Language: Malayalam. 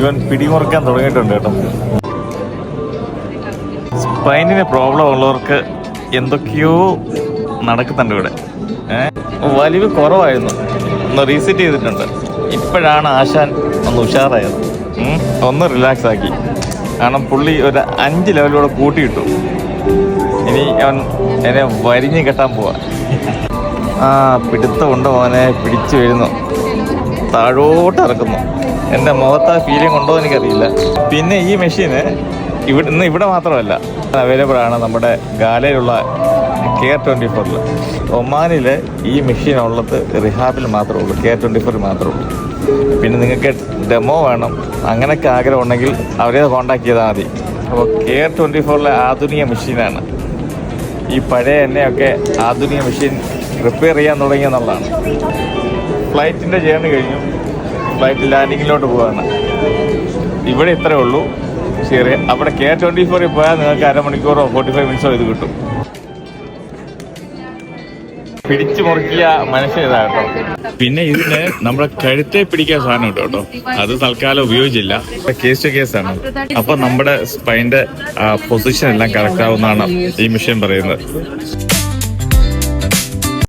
ഇവൻ പിടിമുറുക്കാൻ തുടങ്ങിയിട്ടുണ്ട് കേട്ടോ. സ്പൈനിന് പ്രോബ്ലം ഉള്ളവർക്ക് എന്തൊക്കെയോ നടക്കുന്നുണ്ട് ഇവിടെ. വലിവ് കുറവായിരുന്നു. ഒന്ന് റീസെറ്റ് ചെയ്തിട്ടുണ്ട്. ഇപ്പോഴാണ് ആശാൻ ഒന്ന് ഉഷാറായത്. ഒന്ന് റിലാക്സ് ആക്കി. കാരണം പുള്ളി ഒരു അഞ്ച് ലെവലിലൂടെ കൂട്ടിയിട്ടു. ഇനി അവൻ എന്നെ വരിഞ്ഞ് കെട്ടാൻ പോവാ. ആ പിടുത്തമുണ്ട് മോനെ. പിടിച്ചു വരുന്നു. താഴോട്ട് ഇറക്കുന്നു എന്റെ മുഖത്ത് ആ ഫീലിംഗ് ഉണ്ടോ എന്ന് എനിക്കറിയില്ല. പിന്നെ ഈ മെഷീന് ഇവിടെ ഇന്ന് ഇവിടെ മാത്രമല്ല. അവൈലബിൾ ആണ് നമ്മുടെ ഗാലയിലുള്ള കെ ട്വന്റി ഫോറിൽ ഒമാനിൽ ഈ മെഷീൻ ഉള്ളത് റിഹാബിൽ മാത്രമേ ഉള്ളൂ. കെ ട്വന്റി ഫോറിൽ മാത്രമേ ഉള്ളൂ. പിന്നെ നിങ്ങൾക്ക് ഡെമോ വേണം. അങ്ങനെയൊക്കെ ആഗ്രഹം ഉണ്ടെങ്കിൽ അവരെ കോണ്ടാക്ട് ചെയ്താൽ മതി. അപ്പോൾ കെ ട്വന്റി ഫോറിലെ ആധുനിക മെഷീനാണ് ഈ പഴയ എണ്ണയൊക്കെ ആധുനിക മെഷീൻ റിപ്പയർ ചെയ്യാൻ തുടങ്ങിയെന്നുള്ളതാണ്. ഫ്ലൈറ്റിന്റെ ജേർണി കഴിഞ്ഞു. ഫ്ലൈറ്റ് ലാൻഡിങ്ങിലോട്ട് പോവാണ്. ഇവിടെ ഇത്രേ ഉള്ളൂ. ചെറിയ അവിടെ കെ ട്വന്റി ഫോറിൽ പോയാൽ നിങ്ങൾക്ക് അരമണിക്കൂറോ ഫോർട്ടി ഫൈവ് മിനിറ്റ്സോ ഇത് കിട്ടും. പിടിച്ചു മുറുക്കിയ കേട്ടോ. പിന്നെ ഇതിന് നമ്മുടെ കഴുത്തെ പിടിക്കാൻ സാധനം ഉണ്ട് കേട്ടോ. അത് തൽക്കാലം ഉപയോഗിച്ചില്ല. കേസ് ടു കേസ് ആണ്. അപ്പൊ നമ്മുടെ സ്പൈന്റെ പൊസിഷൻ എല്ലാം കറക്റ്റ് ആവുന്നതാണ് ഈ മിഷൻ പറയുന്നത്.